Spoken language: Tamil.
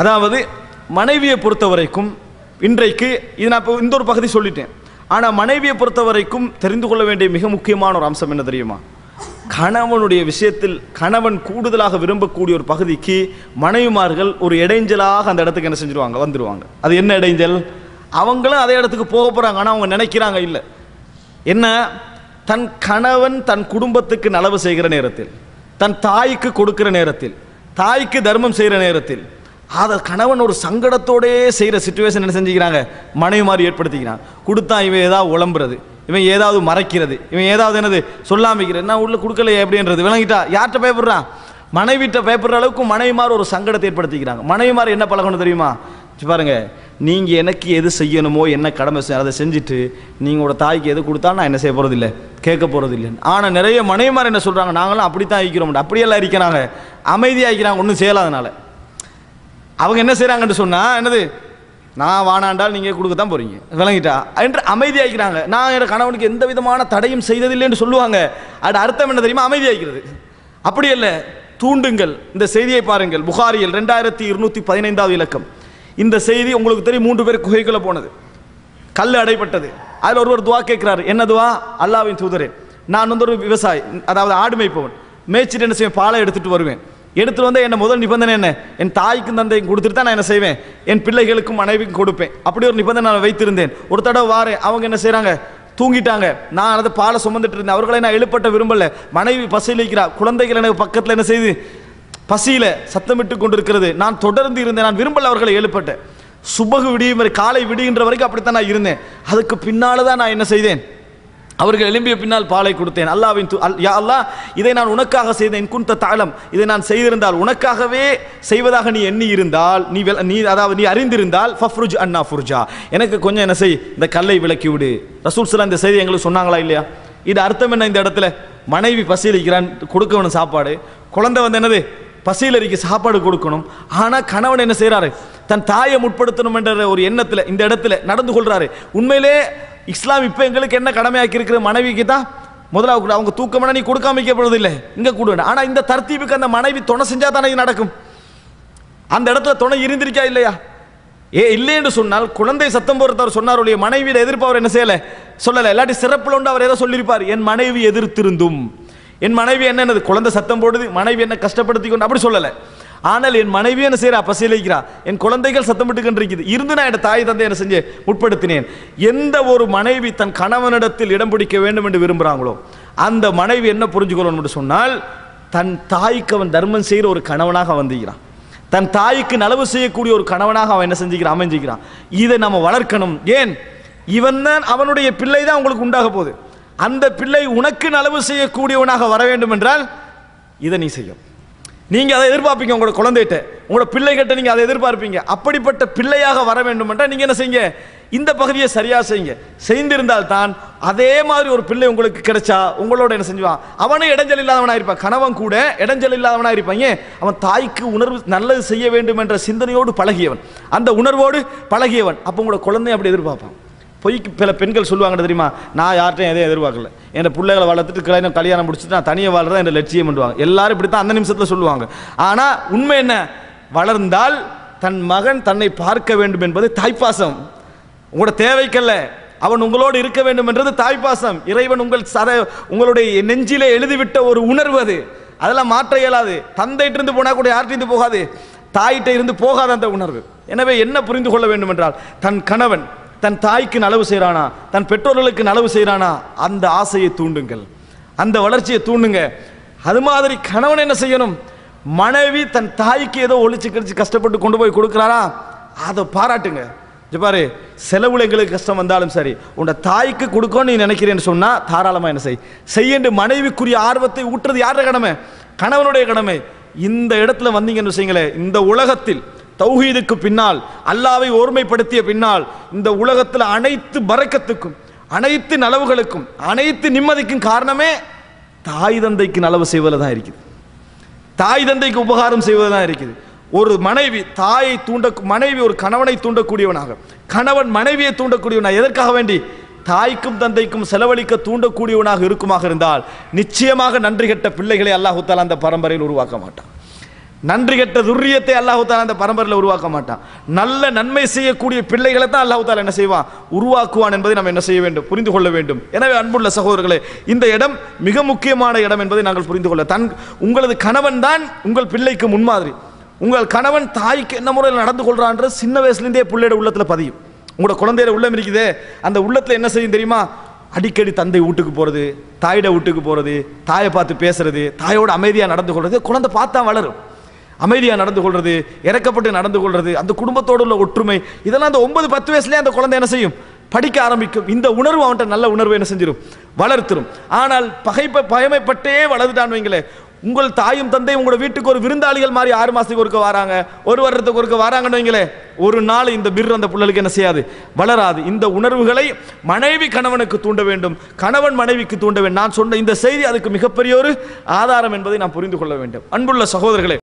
அதாவது மனைவியை பொறுத்த வரைக்கும் இன்றைக்கு இது நான் இப்போ இந்த ஒரு பகுதி சொல்லிட்டேன். ஆனால் மனைவியை பொறுத்த வரைக்கும் தெரிந்து கொள்ள வேண்டிய மிக முக்கியமான ஒரு அம்சம் என்ன தெரியுமா? கணவனுடைய விஷயத்தில் கணவன் கூடுதலாக விரும்பக்கூடிய ஒரு பகுதிக்கு மனைவிமார்கள் ஒரு இடைஞ்சலாக அந்த இடத்துக்கு என்ன செஞ்சிருவாங்க? வந்துடுவாங்க அது என்ன இடைஞ்சல்? அவங்களும் அதே இடத்துக்கு போக போகிறாங்க ஆனால் அவங்க நினைக்கிறாங்க இல்லை. என்ன? தன் கணவன் தன் குடும்பத்துக்கு நலவு செய்கிற நேரத்தில் தன் தாய்க்கு கொடுக்கிற நேரத்தில் தாய்க்கு தர்மம் செய்கிற நேரத்தில் அதை கணவன் ஒரு சங்கடத்தோடே செய்கிற சுச்சுவேஷன் என்ன செஞ்சுக்கிறாங்க? மனைவி மாதிரி ஏற்படுத்திக்கிறான். கொடுத்தா இவன் ஏதாவது உழம்புறது இவன் ஏதாவது மறைக்கிறது இவன் ஏதாவது என்னது சொல்லாமிக்கிறது நான் உள்ள கொடுக்கலையே அப்படின்றது. விளங்கிட்டா? யார்கிட்ட பயப்படுறான் மனைவிட்ட பயப்படுற அளவுக்கு மனைவிமார் ஒரு சங்கடத்தை ஏற்படுத்திக்கிறாங்க. மனைவிமார் என்ன பழகணும் தெரியுமா? பாருங்க நீங்கள் எனக்கு எது செய்யணுமோ என்ன கடமை செய்ய அதை செஞ்சுட்டு நீங்களோட உங்களோட தாய்க்கு எது கொடுத்தா நான் என்ன செய்ய போகிறது இல்லை கேட்க போறது இல்லை ஆனா நிறைய மனைவிமார் என்ன சொல்கிறாங்க நாங்களும் அப்படி தான் இருக்கிறோம். அப்படியெல்லாம் இருக்கிறாங்க. அமைதியாக இருக்கிறாங்க. ஒன்றும் செய்யலாதனால அவங்க என்ன செய்கிறாங்கன்னு சொன்னால் என்னது? நான் வானாண்டால் நீங்கள் கொடுக்க தான் போகிறீங்க விளங்கிட்டா? என்று அமைதியாகிக்கிறாங்க நான் என் கணவனுக்கு எந்த விதமான தடையும் செய்ததில்லைன்னு சொல்லுவாங்க. அது அர்த்தம் என்ன தெரியுமா? அமைதியாகிக்கிறது அப்படி இல்லை தூண்டுங்கள். இந்த செய்தியை பாருங்கள். புகாரியில் ரெண்டாயிரத்தி இருநூத்தி பதினைந்தாவது இலக்கம். இந்த செய்தி உங்களுக்கு தெரியும். மூன்று பேர் குகைக்குள்ளே போனது. கல் அடைப்பட்டது. அதில் ஒருவர் துவா கேட்குறாரு. என்ன துவா? அல்லாவின் தூதரே. நான் வந்து ஒரு விவசாயி. அதாவது ஆடு மேய்ப்பவன். மேய்ச்சிட்டு என்ன செய்வேன்? பாலை எடுத்துகிட்டு வருவேன். எடுத்துட்டு வந்த என்ன முதல் நிபந்தனை என்ன? என் தாய்க்கும் தந்தையும் கொடுத்துட்டு தான் நான் என்ன செய்வேன்? என் பிள்ளைகளுக்கும் மனைவிக்கும் கொடுப்பேன். அப்படி ஒரு நிபந்தனை நான் வைத்திருந்தேன். ஒரு தடவை வாரேன். அவங்க என்ன செய்கிறாங்க தூங்கிட்டாங்க. நான் அதை பாலை சுமந்துட்டு இருந்தேன். அவர்களை நான் எழுப்பட்ட விரும்பல. மனைவி பசியில் குழந்தைகள் எனக்கு பக்கத்தில் என்ன செய்து? பசியில் சத்தமிட்டு கொண்டிருக்கிறது. நான் தொடர்ந்து இருந்தேன். நான் விரும்பல அவர்களை எழுப்பட்டேன் சுபகு விடியும் வரை காலை விடுகின்ற வரைக்கும் அப்படித்தான் நான் இருந்தேன். அதுக்கு பின்னால் தான் நான் என்ன செய்தேன்? அவர்கள் எழும்பிய பின்னால் பாலை கொடுத்தேன். அல்லாவின் யா அல்லா இதை நான் உனக்காக செய்தேன். குந்த தாளம் இதை நான் செய்திருந்தால் உனக்காகவே செய்வதாக நீ எண்ணி இருந்தால் நீ நீ அதாவது நீ அறிந்திருந்தால் ஃபஃப்ருஜ் அண்ணா ஃபுர்ஜா. எனக்கு கொஞ்சம் என்ன செய் இந்த கல்லை விளக்கி விடு. ரசூல் சிலா இந்த செய்தி எங்களுக்கு சொன்னாங்களா இல்லையா? இது அர்த்தம் என்ன இந்த இடத்துல? மனைவி பசியலிக்கிறான் கொடுக்கணும் சாப்பாடு. குழந்தை வந்து என்னது? பசியில் சாப்பாடு கொடுக்கணும். ஆனால் கணவன் என்ன செய்கிறாரு தன் தாயை முற்படுத்தணும் என்ற ஒரு எண்ணத்தில் இந்த இடத்துல நடந்து கொள்கிறாரு உண்மையிலே இஸ்லாம் இப்போ எங்களுக்கு என்ன கடமையாக்கி இருக்கிற மனைவிக்கு தான் முதல்ல அவங்க தூக்கம்னா நீ கொடுக்காம வைக்கப்படுறது இல்லை இங்கே கொடுவேன் ஆனால் இந்த தர்த்தீபுக்கு அந்த மனைவி துணை செஞ்சால் தானே இது நடக்கும். அந்த இடத்துல துணை இருந்திருக்கா இல்லையா? ஏ இல்லை என்று சொன்னால் குழந்தை சத்தம் போறவர் சொன்னார் உடைய மனைவியில் எதிர்ப்பு அவர் என்ன செய்யலை? சொல்லலை. இல்லாட்டி சிறப்பில் உண்டு அவர் ஏதோ சொல்லியிருப்பார். என் மனைவி எதிர்த்திருந்தும். என் மனைவி என்ன என்னது? குழந்தை சத்தம் போடுது. மனைவி என்ன கஷ்டப்படுத்தி கொண்டு அப்படி சொல்லலை. ஆனால் என் மனைவி என்ன செய்கிறா பசியலிக்கிறா என் குழந்தைகள் சத்தமிட்டு கொண்டிருக்குது இருந்து நான் என் தாய் தந்தை என்ன செஞ்சு முற்படுத்தினேன். எந்த ஒரு மனைவி தன் கணவனிடத்தில் இடம் பிடிக்க வேண்டும் என்று விரும்புகிறாங்களோ அந்த மனைவி என்ன புரிஞ்சுக்கொள்ளணும்னு சொன்னால் தன் தாய்க்கு அவன் தர்மம் செய்கிற ஒரு கணவனாக வந்திருக்கிறான். தன் தாய்க்கு நலவு செய்யக்கூடிய ஒரு கணவனாக அவன் என்ன செஞ்சுக்கிறான்? அமைஞ்சிக்கிறான். இதை நம்ம வளர்க்கணும். ஏன்? இவன் தான் அவனுடைய பிள்ளை தான் உங்களுக்கு உண்டாக போகுது. அந்த பிள்ளை உனக்கு நலவு செய்யக்கூடியவனாக வர வேண்டும் என்றால் இதை நீ செய்யும். நீங்கள் அதை எதிர்பார்ப்பீங்க உங்களோட குழந்தைகிட்ட. உங்களோட பிள்ளைகிட்ட நீங்கள் அதை எதிர்பார்ப்பீங்க. அப்படிப்பட்ட பிள்ளையாக வர வேண்டும் என்றால் நீங்கள் என்ன செய்யுங்க? இந்த பகுதியை சரியாக செய்யுங்க. செய்திருந்தால் தான் அதே மாதிரி ஒரு பிள்ளை உங்களுக்கு கிடைச்சா உங்களோட என்ன செஞ்சுவான்? அவனும் இடைஞ்சல் இல்லாதவனாக இருப்பான். கணவன் கூட இடைஞ்சல் இல்லாதவனாக இருப்பாங்க அவன் தாய்க்கு உணர்வு நல்லது செய்ய வேண்டும் என்ற சிந்தனையோடு பழகியவன். அந்த உணர்வோடு பழகியவன். அப்போ உங்களோட குழந்தை அப்படி எதிர்பார்ப்பான். பொய்க்கு பல பெண்கள் சொல்லுவாங்க தெரியுமா? நான் யார்கிட்டையும் எதையும் எதிர்பார்க்கல. என் பிள்ளைகளை வளர்த்துட்டு கல்யாணம் கல்யாணம் முடிச்சுட்டு நான் தனியாக வாழ்றதா என் லட்சியம் பண்ணுவாங்க எல்லாரும் இப்படி தான் அந்த நிமிஷத்தில் சொல்லுவாங்க. ஆனால் உண்மை என்ன? வளர்ந்தால் தன் மகன் தன்னை பார்க்க வேண்டும் என்பது தாய்ப்பாசம். உங்களோட தேவைக்கல்ல. அவன் உங்களோடு இருக்க வேண்டும் என்றது தாய்ப்பாசம். இறைவன் உங்கள் சத உங்களுடைய நெஞ்சிலே எழுதிவிட்ட ஒரு உணர்வு அது. அதெல்லாம் மாற்ற இயலாது. தந்தைட்டு இருந்து போனால் கூட யார்கிட்ட இருந்து போகாது. தாயிட்ட இருந்து போகாத அந்த உணர்வு. எனவே என்ன புரிந்து கொள்ள வேண்டும் என்றால் தன் கணவன் தன் தாய்க்கு நலவு செய்கிறானா தன் பெற்றோர்களுக்கு நலவு செய்கிறானா அந்த ஆசையை தூண்டுங்கள். அந்த வளர்ச்சியை தூண்டுங்க. அது மாதிரி கணவன் என்ன செய்யணும்? மனைவி தன் தாய்க்கு ஏதோ ஒழிச்சு கழிச்சு கஷ்டப்பட்டு கொண்டு போய் கொடுக்குறாரா? அதை பாராட்டுங்க. பாரு செலவுல எங்களுக்கு கஷ்டம் வந்தாலும் சரி உன்னை தாய்க்கு கொடுக்கணும்னு நீ நினைக்கிறேன்னு சொன்னா தாராளமா என்ன செய். செய்யண்டு மனைவிக்குரிய ஆர்வத்தை ஊட்டுறது யாரோட கடமை? கணவனுடைய கடமை. இந்த இடத்துல வந்தீங்கன்னு வச்சுங்களேன் இந்த உலகத்தில் தௌஹீதுக்கு பின்னால் அல்லாவை ஓர்மைப்படுத்திய பின்னால் இந்த உலகத்தில் அனைத்து பறக்கத்துக்கும் அனைத்து நலவுகளுக்கும் அனைத்து நிம்மதிக்கும் காரணமே தாய் தந்தைக்கு நலவு செய்வதில் தான் இருக்குது. தாய் தந்தைக்கு உபகாரம் செய்வது தான் இருக்குது. ஒரு மனைவி தாயை தூண்ட மனைவி ஒரு கணவனை தூண்டக்கூடியவனாக கணவன் மனைவியை தூண்டக்கூடியவனாக எதற்காக வேண்டி? தாய்க்கும் தந்தைக்கும் செலவழிக்க தூண்டக்கூடியவனாக இருக்குமாக இருந்தால் நிச்சயமாக நன்றி கெட்ட பிள்ளைகளை அல்லாஹு அந்த பரம்பரையில் உருவாக்க மாட்டான். நன்றி கெட்ட துர்ரியத்தை அல்லாஹு தாலா அந்த பரம்பரையில் உருவாக்க மாட்டான். நல்ல நன்மை செய்யக்கூடிய பிள்ளைகளை தான் அல்லாஹு தாலா என்ன செய்வான்? உருவாக்குவான் என்பதை நம்ம என்ன செய்ய வேண்டும்? புரிந்து கொள்ள வேண்டும். எனவே அன்புள்ள சகோதரர்களே இந்த இடம் மிக முக்கியமான இடம் என்பதை நாங்கள் புரிந்து கொள்ள. தன் உங்களது கணவன் தான் உங்கள் பிள்ளைக்கு முன்மாதிரி. உங்கள் கணவன் தாய்க்கு என்ன முறையில் நடந்து கொள்றான்றது சின்ன வயசுலேருந்தே பிள்ளையோட உள்ளத்தில் பதியும். உங்களோட குழந்தையோட உள்ளம் இருக்குதே. அந்த உள்ளத்தில் என்ன செய்யும் தெரியுமா? அடிக்கடி தந்தை வீட்டுக்கு போகிறது தாயிட வீட்டுக்கு போகிறது தாயை பார்த்து பேசுறது தாயோட அமைதியாக நடந்து கொள்வது குழந்தை பார்த்தா வளரும். அமைதியாக நடந்து கொள்வது இறக்கப்பட்டு நடந்து கொள்வது அந்த குடும்பத்தோடு உள்ள ஒற்றுமை இதெல்லாம் அந்த ஒன்பது பத்து வயசுலேயே அந்த குழந்தை என்ன செய்யும்? படிக்க ஆரம்பிக்கும். இந்த உணர்வு அவன்கிட்ட நல்ல உணர்வு என்ன செஞ்சிடும் வளர்த்துரும். ஆனால் பகைப்ப பயமைப்பட்டே வளர்ந்துட்டான் வைங்களேன். உங்கள் தாயும் தந்தையும் உங்களோட வீட்டுக்கு ஒரு விருந்தாளிகள் மாதிரி ஆறு மாதத்துக்கு ஒருக்க வராங்க. ஒரு வருடத்துக்கு ஒருக்க வராங்கன்னு வைங்களே ஒரு நாள் இந்த பிர் அந்த பிள்ளைகளுக்கு என்ன செய்யாது? வளராது. இந்த உணர்வுகளை மனைவி கணவனுக்கு தூண்ட வேண்டும். கணவன் மனைவிக்கு தூண்ட வேண்டும். நான் சொன்ன இந்த செய்தி அதுக்கு மிகப்பெரிய ஒரு ஆதாரம் என்பதை நாம் புரிந்து கொள்ள வேண்டும். அன்புள்ள சகோதரர்களே